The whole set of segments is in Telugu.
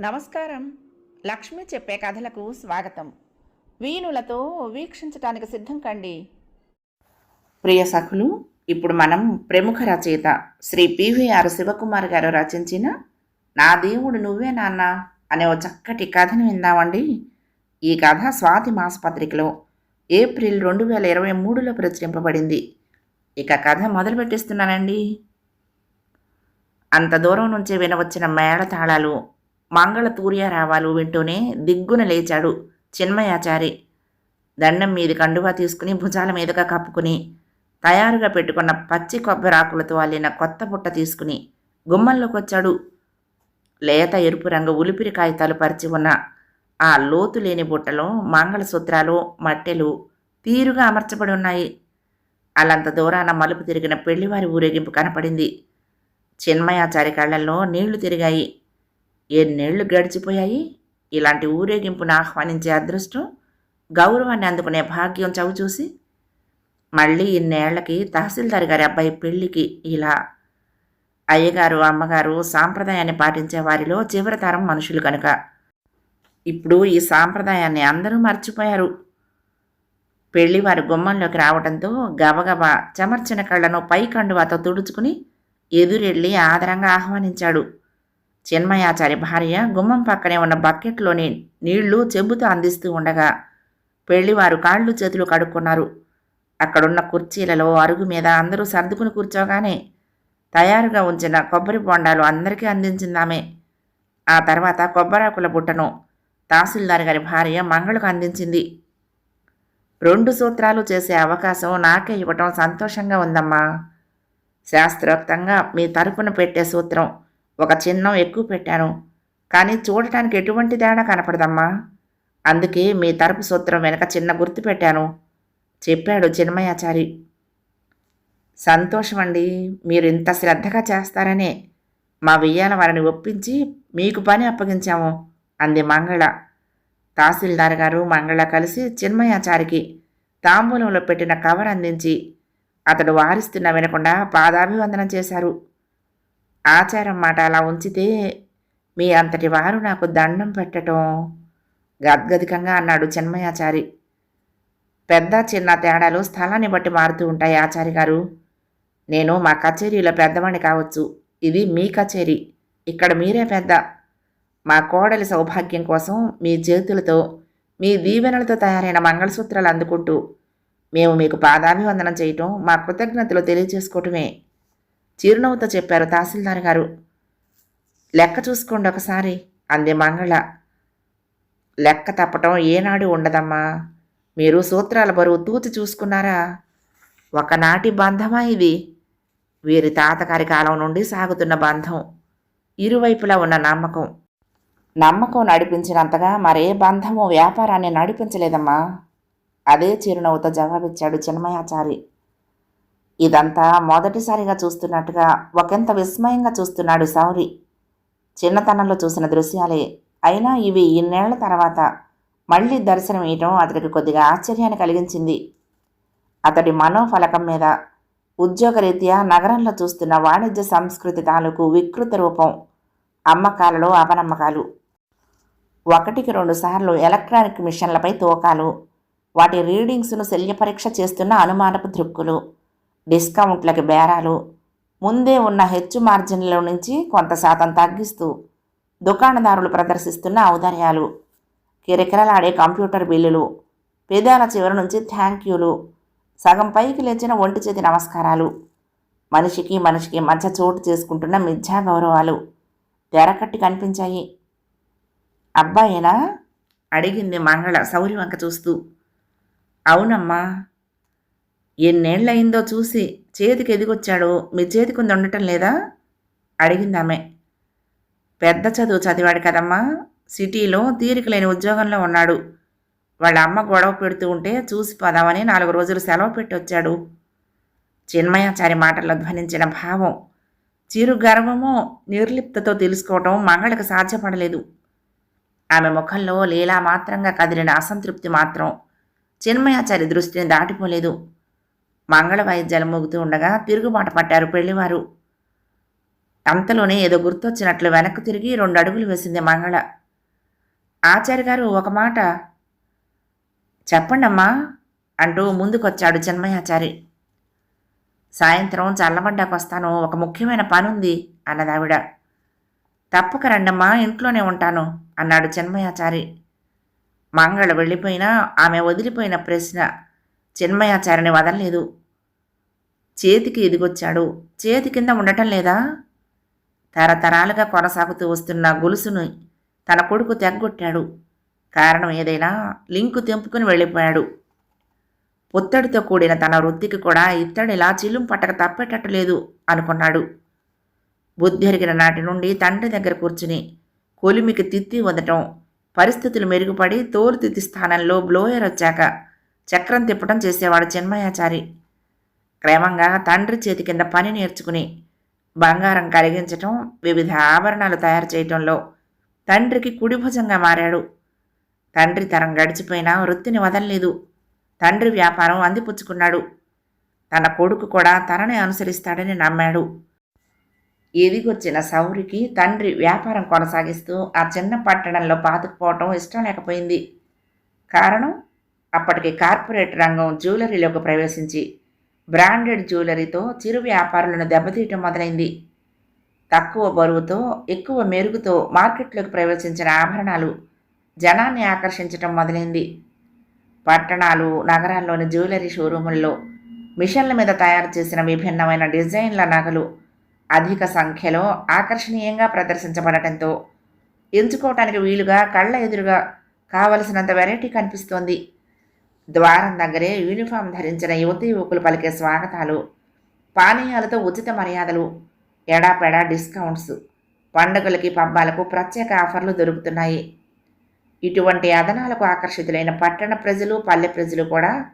నమస్కారం. లక్ష్మి చెప్పే కథలకు స్వాగతం. వీణులతో వీక్షించటానికి సిద్ధం కండి. ప్రియ సఖులు ఇప్పుడు మనం ప్రముఖ రచయిత శ్రీ పివిఆర్ శివకుమార్ గారు రచించిన నా దేవుడు నువ్వే నాన్న అనే ఓ చక్కటి కథను విందామండి. ఈ కథ స్వాతి మాసపత్రికలో ఏప్రిల్ రెండు వేల ఇరవై మూడులో ప్రచురింపబడింది. ఇక కథ మొదలు పెట్టిస్తున్నానండి. అంత దూరం నుంచి వినవచ్చిన మేళ తాళాలు మంగళ తూర్యారావాలు వింటూనే దిగ్గున లేచాడు చిన్మయాచారి. దండం మీది కండువా తీసుకుని భుజాల మీదుగా కప్పుకుని తయారుగా పెట్టుకున్న పచ్చి కొబ్బరాకులతో అల్లిన కొత్త పుట్ట తీసుకుని గుమ్మంలోకి వచ్చాడు లేత ఎరుపు రంగు ఉలిపిరి కాగితాలు పరిచి ఉన్న ఆ లోతు లేని బుట్టలో మంగళసూత్రాలు మట్టెలు తీరుగా అమర్చబడి ఉన్నాయి. అలంత దూరాన మలుపు తిరిగిన పెళ్ళివారి ఊరేగింపు కనపడింది. చిన్మయాచారి కళ్ళల్లో నీళ్ళు తిరిగాయి. ఎన్నేళ్ళు గడిచిపోయాయి? ఇలాంటి ఊరేగింపును ఆహ్వానించే అదృష్టం గౌరవాన్ని అందుకునే భాగ్యం చవి చూసి మళ్ళీ ఇన్నేళ్ళకి తహసీల్దార్ గారి అబ్బాయి పెళ్ళికి ఇలా అయ్యగారు అమ్మగారు సాంప్రదాయాన్ని పాటించే వారిలో చివరి తరం మనుషులు కనుక ఇప్పుడు ఈ సాంప్రదాయాన్ని అందరూ మర్చిపోయారు. పెళ్ళి వారి గుమ్మంలోకి రావడంతో గబగబా చెమర్చిన కళ్ళను పై కండువాతో తుడుచుకుని ఎదురెళ్ళి ఆదరంగా ఆహ్వానించాడు. చిన్మయాచారి భార్య గుమ్మం పక్కనే ఉన్న బకెట్లోని నీళ్ళు చెబుతూ అందిస్తూ ఉండగా పెళ్ళివారు కాళ్ళు చేతులు కడుక్కున్నారు. అక్కడున్న కుర్చీలలో అరుగు మీద అందరూ సర్దుకుని కూర్చోగానే తయారుగా ఉంచిన కొబ్బరి బొండాలు అందరికీ అందించిందామే. ఆ తర్వాత కొబ్బరాకుల బుట్టను తహసీల్దార్ గారి భార్య మంగళకు అందించింది. రెండు సూత్రాలు చేసే అవకాశం నాకే ఇవ్వటం సంతోషంగా ఉందమ్మా. శాస్త్రోక్తంగా మీ తరపున పెట్టే సూత్రం ఒక చిన్నం ఎక్కువ పెట్టాను. కానీ చూడటానికి ఎటువంటి తేడా కనపడదమ్మా? అందుకే మీ తరపు సూత్రం వెనక చిన్న గుర్తు పెట్టాను. చెప్పాడు చిన్మయాచారి. సంతోషం అండి మీరు ఇంత శ్రద్ధగా చేస్తారనే. మా వెయ్యాల వారిని ఒప్పించి మీకు పని అప్పగించాము అంది మంగళ. తహసీల్దార్ గారు మంగళ కలిసి చిన్మయాచారికి తాంబూలంలో పెట్టిన కవర్ అందించి అతడు వారిస్తున్నా వినకుండా పాదాభివందనం చేశారు. ఆచారం మాట అలా ఉంచితే మీ అంతటి వారు నాకు దండం పెట్టటం గద్గదికంగా అన్నాడు చెన్మయాచారి. పెద్ద చిన్న తేడాలు స్థలాన్ని బట్టి మారుతూ ఉంటాయి ఆచారి గారు. నేను మా కచేరీలో పెద్దవాణ్ణి కావచ్చు. ఇది మీ కచేరీ. ఇక్కడ మీరే పెద్ద. మా కోడలి సౌభాగ్యం కోసం మీ చేతులతో మీ దీవెనలతో తయారైన మంగళసూత్రాలు అందుకుంటూ మేము మీకు పాదాభివందనం చేయటం మా కృతజ్ఞతలు తెలియజేసుకోవటమే. చిరునవ్వుతో చెప్పారు తహసీల్దార్ గారు. లెక్క చూసుకోండి ఒకసారి అంది మంగళ. లెక్క తప్పటం ఏనాడు ఉండదమ్మా. మీరు సూత్రాల బరువు తూచి చూసుకున్నారా? ఒకనాటి బంధమా ఇది? వీరి తాతగారి కాలం నుండి సాగుతున్న బంధం. ఇరువైపులా ఉన్న నమ్మకం. నమ్మకం నడిపించినంతగా మరే బంధము వ్యాపారాన్ని నడిపించలేదమ్మా. అదే చిరునవ్వుతో జవాబిచ్చాడు చిన్మయాచారి. ఇదంతా మొదటిసారిగా చూస్తున్నట్టుగా ఒకంత విస్మయంగా చూస్తున్నాడు సౌరి. చిన్నతనంలో చూసిన దృశ్యాలే. అయినా ఇవి ఇన్నేళ్ళ తర్వాత మళ్ళీ దర్శనం ఇయటం అతడికి కొద్దిగా ఆశ్చర్యాన్ని కలిగించింది. అతడి మనోఫలకం మీద ఉద్యోగరీత్యా నగరంలో చూస్తున్న వాణిజ్య సంస్కృతి తాలూకు వికృత రూపం అమ్మకాలలో అపనమ్మకాలు ఒకటికి రెండు సార్లు ఎలక్ట్రానిక్ మిషన్లపై తూకాలు వాటి రీడింగ్స్ను శల్యపరీక్ష చేస్తున్న అనుమానపు దృక్కులు. డిస్కౌంట్లకి బేరాలు. ముందే ఉన్న హెచ్చు మార్జిన్ల నుంచి కొంత శాతం తగ్గిస్తూ దుకాణదారులు ప్రదర్శిస్తున్న ఔదార్యాలు. కిరకిరలాడే కంప్యూటర్ బిల్లులు పెదాల చివరి నుంచి థ్యాంక్ యూలు సగం పైకి లేచిన ఒంటి చేతి నమస్కారాలు. మనిషికి మనిషికి మధ్య చోటు చేసుకుంటున్న మిథ్యా గౌరవాలు తెరకట్టి కనిపించాయి. అబ్బాయేనా? అడిగింది మంగళ సౌరి వంక చూస్తూ. అవునమ్మా ఎన్నేళ్ళయిందో చూసి చేతికి ఎదిగొచ్చాడు మీ చేతికి ఉంది ఉండటం లేదా? అడిగింది ఆమె పెద్ద చదువు చదివాడు కదమ్మా. సిటీలో తీరిక లేని ఉద్యోగంలో ఉన్నాడు. వాళ్ళ అమ్మ గొడవ పెడుతూ ఉంటే చూసి పోదామని నాలుగు రోజులు సెలవు పెట్టి వచ్చాడు. చిన్మయాచారి మాటల్లో ధ్వనించిన భావం చిరు గర్వమో నిర్లిప్తతో తెలుసుకోవటం మంగళకు సాధ్యపడలేదు. ఆమె ముఖంలో లీలా మాత్రంగా కదిలిన అసంతృప్తి మాత్రం చిన్మయాచారి దృష్టిని దాటిపోలేదు. మంగళ వాయిద్యాలు మోగుతూ ఉండగా తిరుగుబాట పట్టారు పెళ్ళివారు. అంతలోనే ఏదో గుర్తొచ్చినట్లు వెనక్కు తిరిగి రెండు అడుగులు వేసింది మంగళ. ఆచార్య గారు ఒక మాట చెప్పండమ్మా అంటూ ముందుకొచ్చాడు చిన్మయాచారి సాయంత్రం చల్లబడ్డాకొస్తాను ఒక ముఖ్యమైన పనుంది అన్నదావిడ. తప్పక రండమ్మా ఇంట్లోనే ఉంటాను అన్నాడు చిన్మయాచారి మంగళ వెళ్ళిపోయినా ఆమె వదిలిపోయిన ప్రశ్న చిన్మయాచారిని వదలలేదు చేతికి ఎదిగొచ్చాడు. చేతి కింద ఉండటం లేదా? తరతరాలుగా కొనసాగుతూ వస్తున్న గొలుసును తన కొడుకు తెగ్గొట్టాడు. కారణం ఏదైనా లింకు తెంపుకుని వెళ్ళిపోయాడు. పొత్తడితో కూడిన తన వృత్తికి కూడా ఇత్తడిలా చిలుం పట్టక తప్పేటట్టు లేదు అనుకున్నాడు. బుద్ధిరిగిన నాటి నుండి తండ్రి దగ్గర కూర్చుని కొలిమికి తిత్తి వదటం పరిస్థితులు మెరుగుపడి తోలు తిత్తి స్థానంలో బ్లోయర్ వచ్చాక చక్రం తిప్పటం చేసేవాడు చిన్మయాచారి క్రమంగా తండ్రి చేతి కింద పని నేర్చుకుని బంగారం కరిగించటం వివిధ ఆభరణాలు తయారు చేయటంలో తండ్రికి కుడిభుజంగా మారాడు. తండ్రి తరం గడిచిపోయినా వృత్తిని వదలలేదు. తండ్రి వ్యాపారం అందిపుచ్చుకున్నాడు. తన కొడుకు కూడా తనని అనుసరిస్తాడని నమ్మాడు. ఎదిగొచ్చిన సౌరికి తండ్రి వ్యాపారం కొనసాగిస్తూ ఆ చిన్న పట్టణంలో పాతుకుపోవటం ఇష్టం లేకపోయింది. కారణం? అప్పటికి కార్పొరేట్ రంగం జ్యువెలరీలోకి ప్రవేశించి బ్రాండెడ్ జ్యువెలరీతో చిరు వ్యాపారులను దెబ్బతీయటం మొదలైంది. తక్కువ బరువుతో ఎక్కువ మెరుగుతో మార్కెట్లోకి ప్రవేశించిన ఆభరణాలు జనాన్ని ఆకర్షించటం మొదలైంది. పట్టణాలు నగరాల్లోని జ్యువెలరీ షోరూముల్లో మిషన్ల మీద తయారు చేసిన విభిన్నమైన డిజైన్ల నగలు అధిక సంఖ్యలో ఆకర్షణీయంగా ప్రదర్శించబడటంతో ఎంచుకోవటానికి వీలుగా కళ్ళ ఎదురుగా కావలసినంత వెరైటీ కనిపిస్తోంది. ద్వారం దగ్గరే యూనిఫామ్ ధరించిన యువతి యువకులు పలికే స్వాగతాలు పానీయాలతో ఉచిత మర్యాదలు ఎడాపెడా డిస్కౌంట్స్ పండుగలకి పబ్బాలకు ప్రత్యేక ఆఫర్లు దొరుకుతున్నాయి. ఇటువంటి అదనాలకు ఆకర్షితులైన పట్టణ ప్రజలు పల్లె ప్రజలు కూడా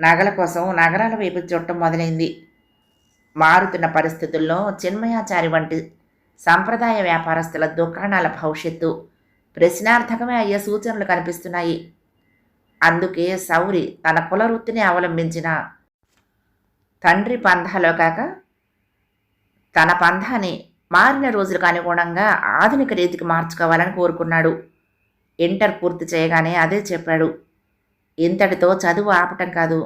నగల కోసం నగరాల వైపు చూడటం మొదలైంది. మారుతున్న పరిస్థితుల్లో చిన్మయాచారి వంటి సంప్రదాయ వ్యాపారస్తుల దుకాణాల భవిష్యత్తు ప్రశ్నార్థకమే అయ్యే సూచనలు కనిపిస్తున్నాయి. అందుకే సౌరి తన కులవృత్తిని అవలంబించిన తండ్రి పంధాలో కాక తన పంధాన్ని మారిన రోజులకు అనుగుణంగా ఆధునిక రీతికి మార్చుకోవాలని కోరుకున్నాడు. ఇంటర్ పూర్తి చేయగానే అదే చెప్పాడు. ఇంతటితో చదువు ఆపటం కాదు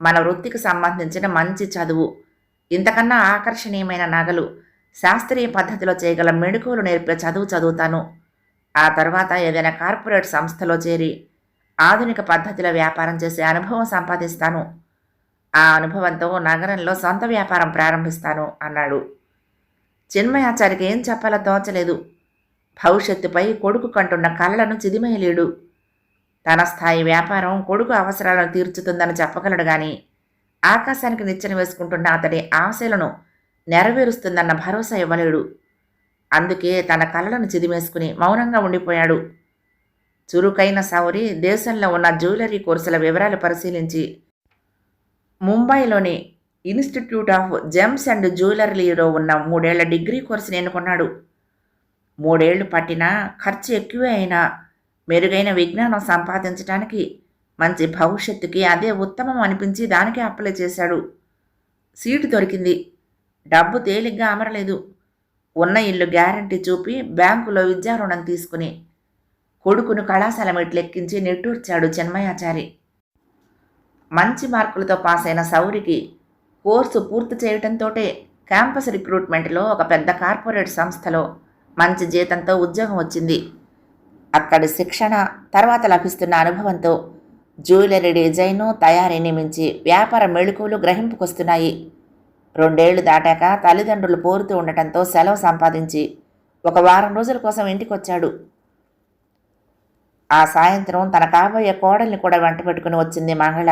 మన వృత్తికి సంబంధించిన మంచి చదువు ఇంతకన్నా ఆకర్షణీయమైన నగలు శాస్త్రీయ పద్ధతిలో చేయగల మెడుకులు నేర్పే చదువు చదువుతాను. ఆ తర్వాత ఏదైనా కార్పొరేట్ సంస్థలో చేరి ఆధునిక పద్ధతిలో వ్యాపారం చేసే అనుభవం సంపాదిస్తాను. ఆ అనుభవంతో నగరంలో సొంత వ్యాపారం ప్రారంభిస్తాను అన్నాడు. చిన్మయాచారికి ఏం చెప్పాలో తోచలేదు. భవిష్యత్తుపై కొడుకు కంటున్న కళ్ళను చిదిమేయలేడు. తన స్థాయి వ్యాపారం కొడుకు అవసరాలను తీర్చుతుందని చెప్పగలడు గాని ఆకాశానికి నిచ్చెన వేసుకుంటున్న అతడి ఆశలను నెరవేరుస్తుందన్న భరోసా ఇవ్వలేడు. అందుకే తన కళ్ళను చిదిమేసుకుని మౌనంగా ఉండిపోయాడు. చురుకైన సౌరి దేశంలో ఉన్న జ్యువెలరీ కోర్సుల వివరాలు పరిశీలించి ముంబైలోని ఇన్స్టిట్యూట్ ఆఫ్ జెమ్స్ అండ్ జ్యువెలరీలో ఉన్న మూడేళ్ళ డిగ్రీ కోర్సుని ఎన్నుకున్నాడు మూడేళ్ళు పట్టినా ఖర్చు ఎక్కువే అయినా మెరుగైన విజ్ఞానం సంపాదించడానికి మంచి భవిష్యత్తుకి అదే ఉత్తమం అనిపించి దానికే అప్లై చేశాడు. సీటు దొరికింది. డబ్బు తేలిగ్గా అమరలేదు. ఉన్న ఇల్లు గ్యారంటీ చూపి బ్యాంకులో విద్యా రుణం తీసుకుని కొడుకును కళాశాల మెట్లెక్కించి నెట్టూర్చాడు చెన్మయాచారి. మంచి మార్కులతో పాస్ అయిన సౌరికి కోర్సు పూర్తి చేయటంతోటే క్యాంపస్ రిక్రూట్మెంట్లో ఒక పెద్ద కార్పొరేట్ సంస్థలో మంచి జీతంతో ఉద్యోగం వచ్చింది. అక్కడి శిక్షణ తర్వాత లభిస్తున్న అనుభవంతో జ్యువెలరీ డిజైను తయారీని మించి వ్యాపార మెళుకువలు గ్రహింపుకొస్తున్నాయి. రెండేళ్ళు దాటాక తల్లిదండ్రులు పోరుతూ ఉండటంతో సెలవు సంపాదించి ఒక వారం రోజుల కోసం ఇంటికొచ్చాడు. ఆ సాయంత్రం తన కాబోయే కోడల్ని కూడా వెంట పెట్టుకుని వచ్చింది మంగళ.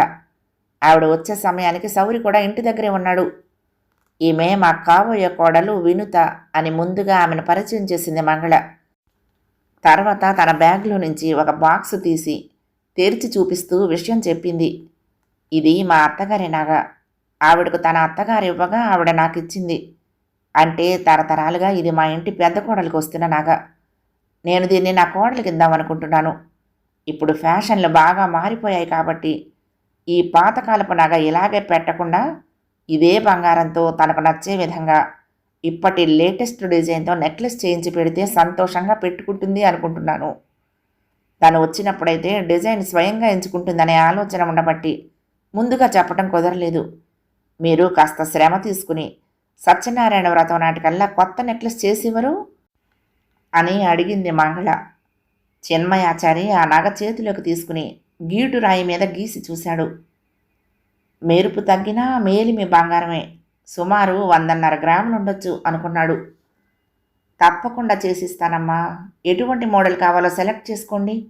ఆవిడ వచ్చే సమయానికి సౌరి కూడా ఇంటి దగ్గరే ఉన్నాడు. ఈమె మా కాబోయే కోడలు వినుత అని ముందుగా ఆమెను పరిచయం చేసింది మంగళ. తర్వాత తన బ్యాగ్లో నుంచి ఒక బాక్స్ తీసి తెరిచి చూపిస్తూ విషయం చెప్పింది. ఇది మా అత్తగారి నగ. ఆవిడకు తన అత్తగారు ఇవ్వగా ఆవిడ నాకు ఇచ్చింది అంటే తరతరాలుగా ఇది మా ఇంటి పెద్ద కోడలికి వస్తున్న నగ. నేను దీన్ని నా కోడలికి ఇద్దామనుకుంటున్నాను ఇప్పుడు ఫ్యాషన్లు బాగా మారిపోయాయి కాబట్టి ఈ పాతకాలపు నగ ఇలాగే పెట్టకుండా ఇదే బంగారంతో తనకు నచ్చే విధంగా ఇప్పటి లేటెస్ట్ డిజైన్తో నెక్లెస్ చేయించి పెడితే సంతోషంగా పెట్టుకుంటుంది అనుకుంటున్నాను. తను వచ్చినప్పుడైతే డిజైన్ స్వయంగా ఎంచుకుంటుందనే ఆలోచన ఉండబట్టి ముందుగా చెప్పడం కుదరలేదు. మీరు కాస్త శ్రమ తీసుకుని సత్యనారాయణ వ్రతం నాటికల్లా కొత్త నెక్లెస్ చేసివ్వరు అని అడిగింది మంగళ చిన్మయాచారి ఆ నగ చేతిలోకి తీసుకుని గీటు రాయి మీద గీసి చూశాడు. మెరుపు తగ్గినా మేలిమి బంగారమే. సుమారు వందన్నర గ్రాములు ఉండొచ్చు అనుకున్నాడు. తప్పకుండా చేసిస్తానమ్మా. ఎటువంటి మోడల్ కావాలో సెలెక్ట్ చేసుకోండి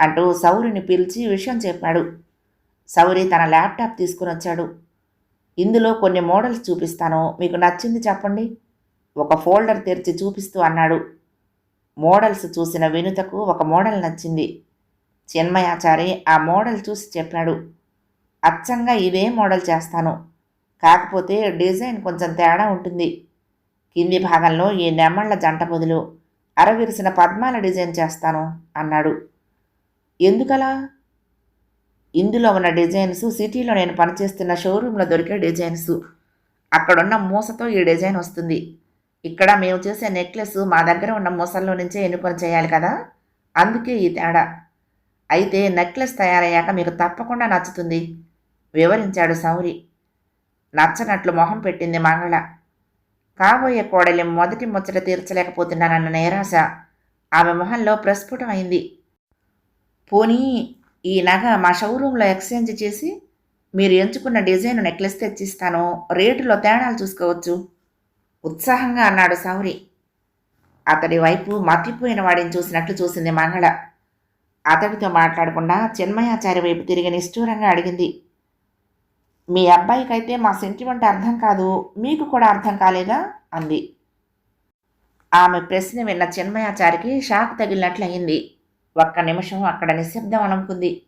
అంటూ సౌరిని పిలిచి విషయం చెప్పాడు. సౌరి తన ల్యాప్టాప్ తీసుకుని వచ్చాడు. ఇందులో కొన్ని మోడల్స్ చూపిస్తాను. మీకు నచ్చింది చెప్పండి. ఒక ఫోల్డర్ తెరిచి చూపిస్తూ అన్నాడు. మోడల్స్ చూసిన వినుతకు ఒక మోడల్ నచ్చింది. చిన్మయాచారి ఆ మోడల్ చూసి చెప్పాడు అచ్చంగా ఇదే మోడల్ చేస్తాను. కాకపోతే డిజైన్ కొంచెం తేడా ఉంటుంది. కింది భాగంలో ఈ నెమ్మళ్ళ జంట బదులు అరవిరిసిన పద్మాల డిజైన్ చేస్తాను అన్నాడు. ఎందుకలా? ఇందులో ఉన్న డిజైన్స్ సిటీలో నేను పనిచేస్తున్న షోరూంలో దొరికే డిజైన్స్. అక్కడున్న మూసతో ఈ డిజైన్ వస్తుంది. ఇక్కడ మేము చేసే నెక్లెస్ మా దగ్గర ఉన్న మూసల్లో నుంచే ఎన్నుకొని చేయాలి కదా? అందుకే ఈ తేడా. అయితే నెక్లెస్ తయారయ్యాక మీకు తప్పకుండా నచ్చుతుంది వివరించాడు సౌరి. నచ్చనట్లు మొహం పెట్టింది మంగళ. కాబోయే కోడలి మొదటి ముచ్చట తీర్చలేకపోతున్నానన్న నిరాశ ఆమె మొహంలో ప్రస్ఫుటమైంది. పోనీ ఈ నగ మా షోరూంలో ఎక్స్చేంజ్ చేసి మీరు ఎంచుకున్న డిజైన్ నెక్లెస్ తెచ్చిస్తాను రేటులో తేడాలు చూసుకోవచ్చు. ఉత్సాహంగా అన్నాడు సౌరి. అతడి వైపు మతిపోయిన వాడిని చూసినట్లు చూసింది మంగళ. అతడితో మాట్లాడకుండా చిన్మయాచారి వైపు తిరిగి నిష్ఠూరంగా అడిగింది. మీ అబ్బాయికైతే మా సెంటిమెంట్ అర్థం కాదు మీకు కూడా అర్థం కాలేదా? అంది. ఆమె ప్రశ్న విన్న చిన్మయాచారికి షాక్ తగిలినట్లయింది ఒక్క నిమిషం అక్కడ నిశ్శబ్దం అనుకుంది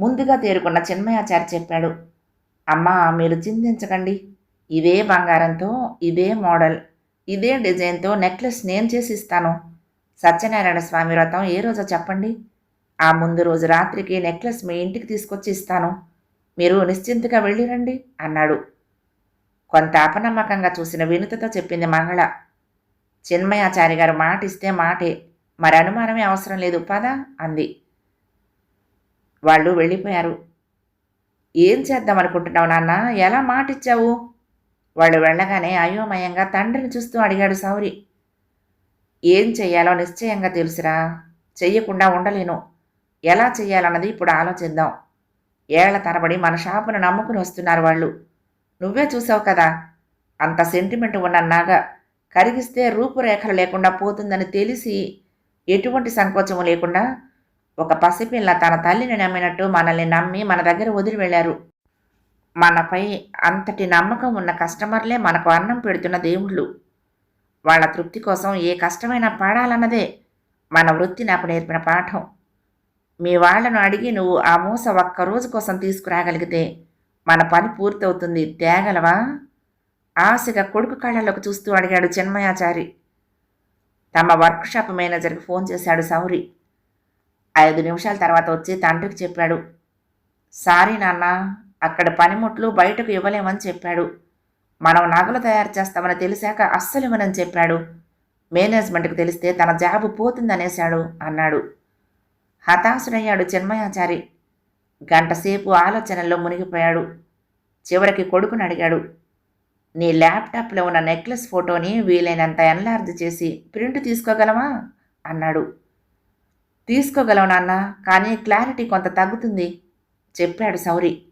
ముందుగా తేరుకున్న చిన్మయాచారి చెప్పాడు అమ్మా మీరు చింతించకండి. ఇదే బంగారంతో ఇదే మోడల్ ఇదే డిజైన్తో నెక్లెస్ నేను చేసి ఇస్తాను సత్యనారాయణ స్వామి వ్రతం ఏ రోజో చెప్పండి? ఆ ముందు రోజు రాత్రికి నెక్లెస్ మీ ఇంటికి తీసుకొచ్చి ఇస్తాను. మీరు నిశ్చింతగా వెళ్ళిరండి అన్నాడు. కొంత అపనమ్మకంగా చూసిన వినుతతో చెప్పింది మంగళ. చిన్మయాచారి గారు మాట ఇస్తే మాటే మరి అనుమానమే అవసరం లేదు పదా అంది. వాళ్ళు వెళ్ళిపోయారు. ఏం చేద్దాం అనుకుంటున్నావు నాన్న? ఎలా మాటిచ్చావు? వాళ్ళు వెళ్ళగానే అయోమయంగా తండ్రిని చూస్తూ అడిగాడు సౌరి. ఏం చెయ్యాలో నిశ్చయంగా తెలుసురా. చెయ్యకుండా ఉండలేను. ఎలా చెయ్యాలన్నది ఇప్పుడు ఆలోచిద్దాం. ఏళ్ళ తరబడి మన షాపును నమ్ముకుని వస్తున్నారు వాళ్ళు. నువ్వే చూసావు కదా అంత సెంటిమెంట్ ఉన్న నాగా కరిగిస్తే రూపురేఖలు లేకుండా పోతుందని తెలిసి ఎటువంటి సంకోచము లేకుండా ఒక పసిపిల్ల తన తల్లిని నమ్మినట్టు మనల్ని నమ్మి మన దగ్గర వదిలి వెళ్ళారు. మనపై అంతటి నమ్మకం ఉన్న కస్టమర్లే మనకు అన్నం పెడుతున్న దేవుళ్ళు. వాళ్ళ తృప్తి కోసం ఏ కష్టమైనా పాడాలన్నదే మన వృత్తి నాకు నేర్పిన పాఠం. మీ వాళ్ళను అడిగి నువ్వు ఆ మూస ఒక్క రోజు కోసం తీసుకురాగలిగితే మన పని పూర్తవుతుంది. తేగలవా? ఆశగా కొడుకు కళ్ళలోకి చూస్తూ అడిగాడు చిన్మయాచారి. తమ వర్క్షాప్ మేనేజర్కి ఫోన్ చేశాడు సౌరి. ఐదు నిమిషాల తర్వాత వచ్చి తండ్రికి చెప్పాడు సారీ నాన్న అక్కడ పనిముట్లు బయటకు ఇవ్వలేమని చెప్పాడు. మనం నగలు తయారు చేస్తామని తెలిసాక అస్సలు ఇవ్వనని చెప్పాడు. మేనేజ్మెంట్కి తెలిస్తే తన జాబు పోతుందనేశాడు అన్నాడు. హతాశుడయ్యాడు చిన్మయాచారి. గంటసేపు ఆలోచనల్లో మునిగిపోయాడు. చివరికి కొడుకుని అడిగాడు. నీ ల్యాప్టాప్లో ఉన్న నెక్లెస్ ఫోటోని వీలైనంత ఎన్లార్జ్ చేసి ప్రింట్ తీసుకోగలవా? అన్నాడు. తీసుకోగలవు నాన్న కానీ క్లారిటీ కొంత తగ్గుతుంది చెప్పాడు సౌరి.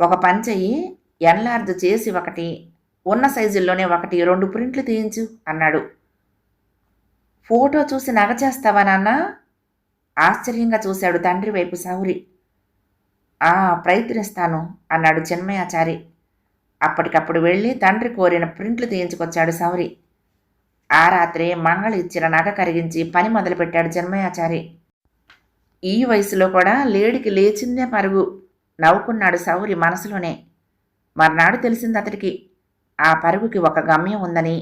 ఒక పని చెయ్యి ఎన్లార్జ్ చేసి ఒకటి ఉన్న సైజుల్లోనే ఒకటి రెండు ప్రింట్లు తీయించు అన్నాడు. ఫోటో చూసి నగ చేస్తావా నాన్న? ఆశ్చర్యంగా చూశాడు తండ్రి వైపు సౌరి. ఆ ప్రయత్నిస్తాను అన్నాడు చిన్మయాచారి. అప్పటికప్పుడు వెళ్ళి తండ్రి కోరిన ప్రింట్లు తీయించుకొచ్చాడు సౌరి. ఆ రాత్రి మంగళ ఇచ్చిన నగ కరిగించి పని మొదలుపెట్టాడు చిన్మయాచారి. ఈ వయసులో కూడా లేడికి లేచిందే పరుగు. నవ్వుకున్నాడు సౌరి మనసులోనే. మర్నాడు తెలిసింది అతడికి ఆ పరుగుకి ఒక గమ్యం ఉందని.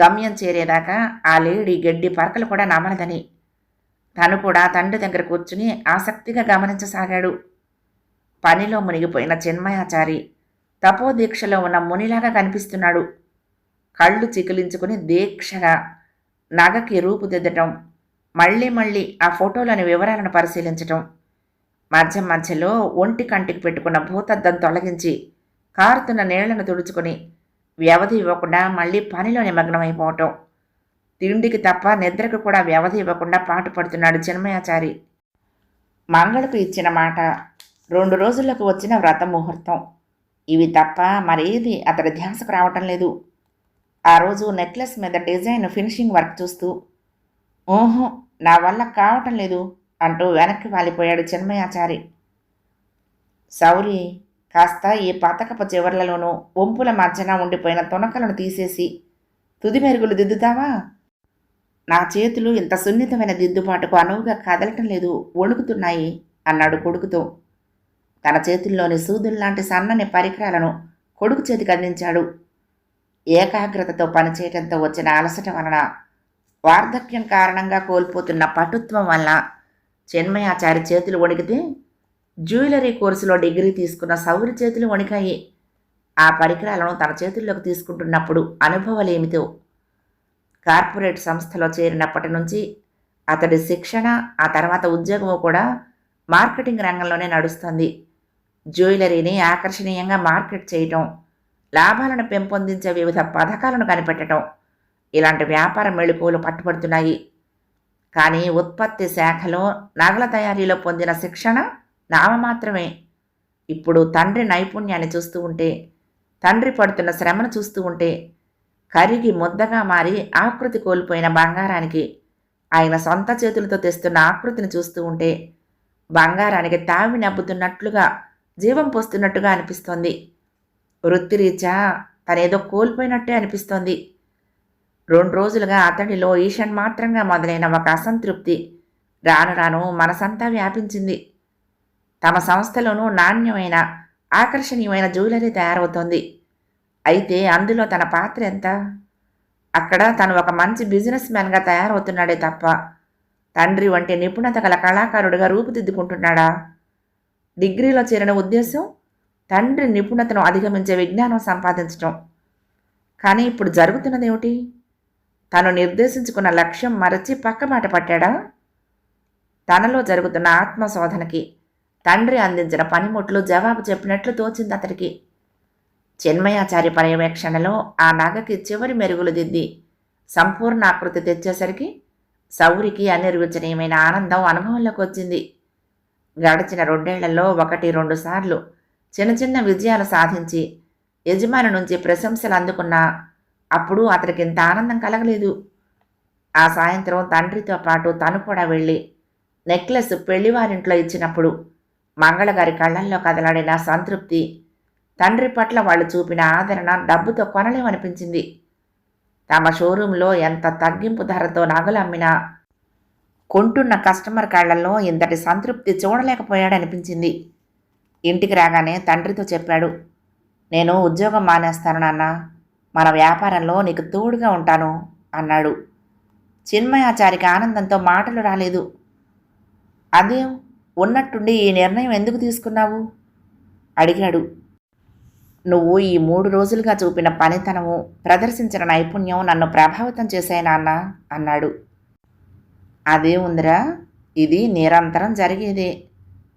గమ్యం చేరేదాకా ఆ లేడీ గడ్డి పరకలు కూడా నమలదని తను కూడా తండ్రి దగ్గర కూర్చుని ఆసక్తిగా గమనించసాగాడు. పనిలో మునిగిపోయిన చిన్మయాచారి తపోదీక్షలో ఉన్న మునిలాగా కనిపిస్తున్నాడు. కళ్ళు చికిలించుకుని దీక్షగా నగకి రూపుదిద్దటం మళ్ళీ మళ్ళీ ఆ ఫోటోలోని వివరాలను పరిశీలించటం మధ్య మధ్యలో ఒంటి కంటికి పెట్టుకున్న భూతద్దం తొలగించి కారుతున్న నీళ్ళను తుడుచుకొని వ్యవధి ఇవ్వకుండా మళ్ళీ పనిలో నిమగ్నమైపోవటం తిండికి తప్ప నిద్రకు కూడా వ్యవధి ఇవ్వకుండా పాటు పడుతున్నాడు చిన్మయాచారి. మంగళకు ఇచ్చిన మాట రెండు రోజులకు వచ్చిన వ్రత ముహూర్తం. ఇవి తప్ప మరేది అతడి ధ్యాసకు రావటం లేదు. ఆ రోజు నెక్లెస్ మీద డిజైన్ ఫినిషింగ్ వర్క్ చూస్తూ ఓహో నా వల్ల కావటం లేదు. అంటూ వెనక్కి వాలిపోయాడు చిన్మయాచారి. సౌరి కాస్త ఈ పతకపు చివర్లలోనూ వంపుల మధ్యన ఉండిపోయిన తునకలను తీసేసి తుది మెరుగులు దిద్దుతావా? నా చేతులు ఇంత సున్నితమైన దిద్దుబాటుకు అనువుగా కదలటం లేదు వణుకుతున్నాయి అన్నాడు కొడుకుతో. తన చేతుల్లోని సూదుల్లాంటి సన్నని పరికరాలను కొడుకు చేతికి అందించాడు. ఏకాగ్రతతో పనిచేయటంతో వచ్చిన అలసట వలన వార్ధక్యం కారణంగా కోల్పోతున్న పటుత్వం వల్ల చిన్మయాచారి చేతులు వణికితే జ్యువెలరీ కోర్సులో డిగ్రీ తీసుకున్న సౌరి చేతులు వణికాయి. ఆ పరికరాలను తన చేతుల్లోకి తీసుకుంటున్నప్పుడు అనుభవాలేమితో కార్పొరేట్ సంస్థలో చేరినప్పటి నుంచి అతడి శిక్షణ ఆ తర్వాత ఉద్యోగము కూడా మార్కెటింగ్ రంగంలోనే నడుస్తుంది. జ్యువెలరీని ఆకర్షణీయంగా మార్కెట్ చేయటం లాభాలను పెంపొందించే వివిధ పథకాలను కనిపెట్టడం ఇలాంటి వ్యాపార మెళుకువలు పట్టుబడుతున్నాయి. కానీ ఉత్పత్తి శాఖలో నగల తయారీలో పొందిన శిక్షణ నామమాత్రమే. ఇప్పుడు తండ్రి నైపుణ్యాన్ని చూస్తూ ఉంటే తండ్రి పడుతున్న శ్రమను చూస్తూ ఉంటే కరిగి ముద్దగా మారి ఆకృతి కోల్పోయిన బంగారానికి ఆయన సొంత చేతులతో తెస్తున్న ఆకృతిని చూస్తూ ఉంటే బంగారానికి తావి నవ్వుతున్నట్లుగా జీవం పోస్తున్నట్టుగా అనిపిస్తోంది. వృత్తిరీత్యా తనేదో కోల్పోయినట్టే అనిపిస్తోంది. రెండు రోజులుగా అతడిలో ఈషన్ మాత్రంగా మొదలైన ఒక అసంతృప్తి రాను రాను మనసంతా వ్యాపించింది. తమ సంస్థలోనూ నాణ్యమైన ఆకర్షణీయమైన జ్యువెలరీ తయారవుతోంది. అయితే అందులో తన పాత్ర ఎంత? అక్కడ తను ఒక మంచి బిజినెస్ మ్యాన్గా తయారవుతున్నాడే తప్ప తండ్రి వంటి నిపుణత గల కళాకారుడిగా రూపుదిద్దుకుంటున్నాడా? డిగ్రీలో చేరిన ఉద్దేశం? తండ్రి నిపుణతను అధిగమించే విజ్ఞానం సంపాదించటం. కానీ ఇప్పుడు జరుగుతున్నదేమిటి? తను నిర్దేశించుకున్న లక్ష్యం మరచి పక్కమాట పట్టాడా? తనలో జరుగుతున్న ఆత్మశోధనకి తండ్రి అందించిన పనిముట్లు జవాబు చెప్పినట్లు తోచింది అతడికి. చిన్మయాచారి పర్యవేక్షణలో ఆ నగకి చివరి మెరుగులు దిద్ది సంపూర్ణ ఆకృతి తెచ్చేసరికి సౌరికి అనిర్వచనీయమైన ఆనందం అనుభవంలోకి వచ్చింది. గడిచిన రెండేళ్ళలో ఒకటి రెండు సార్లు చిన్న చిన్న విజయాలు సాధించి యజమాని నుంచి ప్రశంసలు అందుకున్నా అప్పుడు అతనికి ఇంత ఆనందం కలగలేదు. ఆ సాయంత్రం తండ్రితో పాటు తను కూడా వెళ్ళి నెక్లెస్ పెళ్ళివారింట్లో ఇచ్చినప్పుడు మంగళగారి కళ్ళల్లో కదలాడిన సంతృప్తి తండ్రి పట్ల వాళ్ళు చూపిన ఆదరణ డబ్బుతో కొనలేమనిపించింది. తమ షోరూంలో ఎంత తగ్గింపు ధరతో నగలు అమ్మినా కొంటున్న కస్టమర్ కాళ్ళలో ఇంతటి సంతృప్తి చూడలేకపోయాడనిపించింది. ఇంటికి రాగానే తండ్రితో చెప్పాడు నేను ఉద్యోగం మానేస్తాను నాన్న. మన వ్యాపారంలో నీకు తోడుగా ఉంటాను అన్నాడు. చిన్మయాచారికి ఆనందంతో మాటలు రాలేదు. అదేం ఉన్నట్టుండి ఈ నిర్ణయం ఎందుకు తీసుకున్నావు? అడిగాడు. నువ్వు ఈ మూడు రోజులుగా చూపిన పనితనము ప్రదర్శించిన నైపుణ్యం నన్ను ప్రభావితం చేశాయి నాన్న అన్నాడు. అదే ఉందిరా ఇది నిరంతరం జరిగేదే.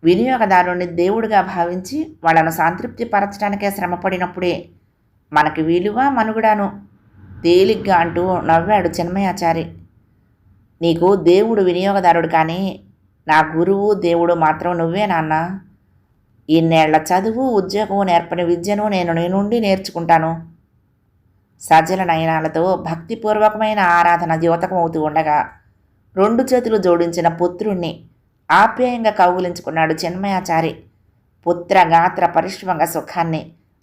వినియోగదారుని దేవుడిగా భావించి వాళ్ళను సంతృప్తి పరచడానికే శ్రమపడినప్పుడే మనకి వీలువా మనుగుడాను? తేలిగ్గా అంటూ నవ్వాడు చిన్మయాచారి. నీకు దేవుడు వినియోగదారుడు కానీ నా గురువు దేవుడు మాత్రం నువ్వే నాన్న. ఇన్నేళ్ళ చదువు ఉద్యోగం నేర్పని విద్యను నేను నీ నుండి నేర్చుకుంటాను. సజ్జల నయనాలతో భక్తిపూర్వకమైన ఆరాధన ద్యోతకమవుతూ ఉండగా రెండు చేతులు జోడించిన పుత్రుణ్ణి ఆప్యాయంగా కౌగులించుకున్నాడు చిన్మయాచారి. పుత్ర గాత్ర పరిశ్రమంగా సుఖాన్ని